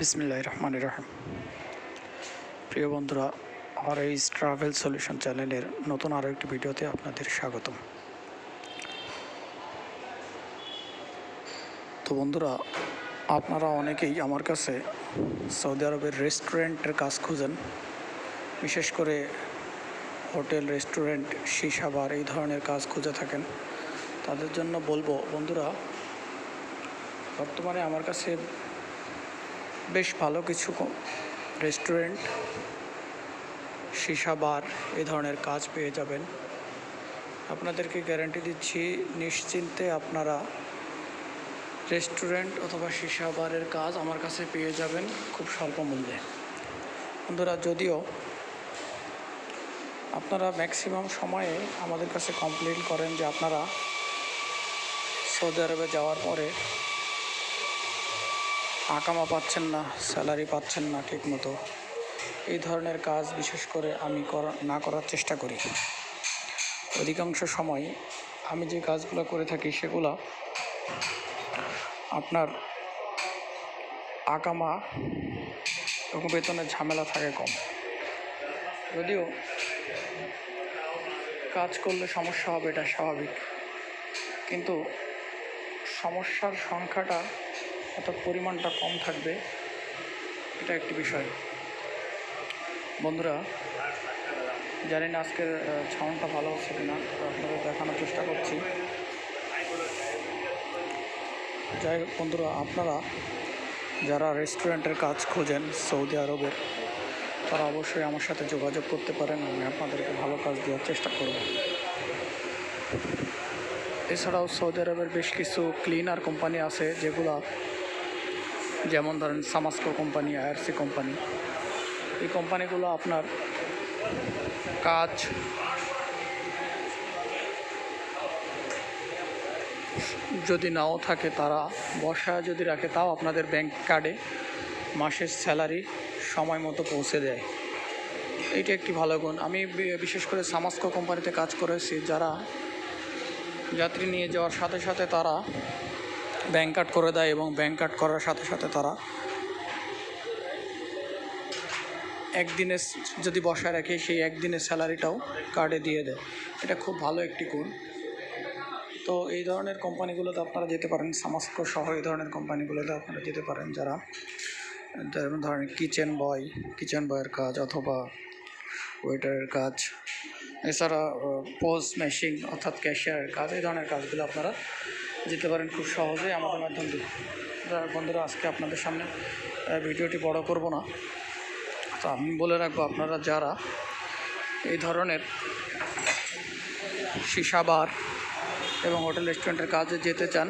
বিসমিল্লাহ রহমান রহিম প্রিয় বন্ধুরা হরাইজ ট্রাভেল সলিউশন চ্যানেলের নতুন আরও একটি ভিডিওতে আপনাদের স্বাগতম। তো বন্ধুরা, আপনারা অনেকেই আমার কাছে সৌদি আরবের রেস্টুরেন্টের কাজ খুঁজেন। বিশেষ করে হোটেল, রেস্টুরেন্ট, সীসা বার এই ধরনের কাজ খুঁজে থাকেন। তাদের জন্য বলব, বন্ধুরা, বর্তমানে আমার কাছে বেশ ভালো কিছু রেস্টুরেন্ট সীসা বার এ ধরনের কাজ পেয়ে যাবেন। আপনাদেরকে গ্যারান্টি দিচ্ছি, নিশ্চিন্তে আপনারা রেস্টুরেন্ট অথবা সীসা বারের কাজ আমার কাছে পেয়ে যাবেন খুব স্বল্প মূল্যে। বন্ধুরা, যদিও আপনারা ম্যাক্সিমাম সময়ে আমাদের কাছে কমপ্লেন করেন যে আপনারা সৌদি আরবে যাওয়ার পরে আকামা পাচ্ছেন না, স্যালারি পাচ্ছেন না ঠিকমতো। এই ধরনের কাজ বিশেষ করে আমি না করার চেষ্টা করি। অধিকাংশ সময় আমি যে কাজগুলো করে থাকি সেগুলো আপনার আকামা এবং বেতনের ঝামেলা থাকে কম। যদিও কাজ করলে সমস্যা হবে, এটা স্বাভাবিক। কিন্তু সমস্যার সংখ্যাটা অর্থাৎ পরিমাণটা কম থাকবে, এটা একটি বিষয়। বন্ধুরা, জানি না আজকের ছাউনটা ভালো হচ্ছে কিনা আপনাদের দেখানোর চেষ্টা করছি। যাই বন্ধুরা, আপনারা যারা রেস্টুরেন্টের কাজ খোঁজেন সৌদি আরবের, তারা অবশ্যই আমার সাথে যোগাযোগ করতে পারেন, আমি আপনাদেরকে ভালো কাজ দেওয়ার চেষ্টা করব। এছাড়াও সৌদি আরবের বেশ কিছু ক্লিনার কোম্পানি আছে, যেগুলো যেমন ধরেন সামাস্কো কোম্পানি আইআরসি কোম্পানি এই কোম্পানিগুলো আপনার কাজ যদি নাও থাকে, তারা বসায় যদি রাখে, তাও আপনাদের ব্যাংক কার্ডে মাসের স্যালারি সময় মতো পৌঁছে দেয়। এইটা একটি ভালো গুণ। আমি বিশেষ করে সামাস্কো কোম্পানিতে কাজ করেছি, যারা যাত্রী নিয়ে যাওয়ার সাথে সাথে তারা ব্যাংক কার্ড করে দেয় এবং ব্যাংক কার্ড করার সাথে সাথে তারা একদিনে যদি বসায় রাখে, সেই একদিনের স্যালারিটাও কার্ডে দিয়ে দেয়। এটা খুব ভালো একটি গুণ। তো এই ধরনের কোম্পানিগুলোতে আপনারা যেতে পারেন সামাস্কো সহ এই ধরনের কোম্পানিগুলোতে আপনারা যেতে পারেন, যারা, যেমন ধরেন কিচেন বয় কিচেন বয়ের কাজ অথবা ওয়েটারের কাজ। এছাড়া পোস্ট মেশিন অর্থাৎ ক্যাশিয়ারের কাজ, এই ধরনের কাজগুলো আপনারা যেতে পারেন খুব সহজে আমাদের মাধ্যম দিয়ে বন্ধুরা, আজকে আপনাদের সামনে ভিডিওটি বড় করব না তো আমি বলে রাখব, আপনারা যারা এই ধরনের সীসা বার এবং হোটেল রেস্টুরেন্টের কাজে যেতে চান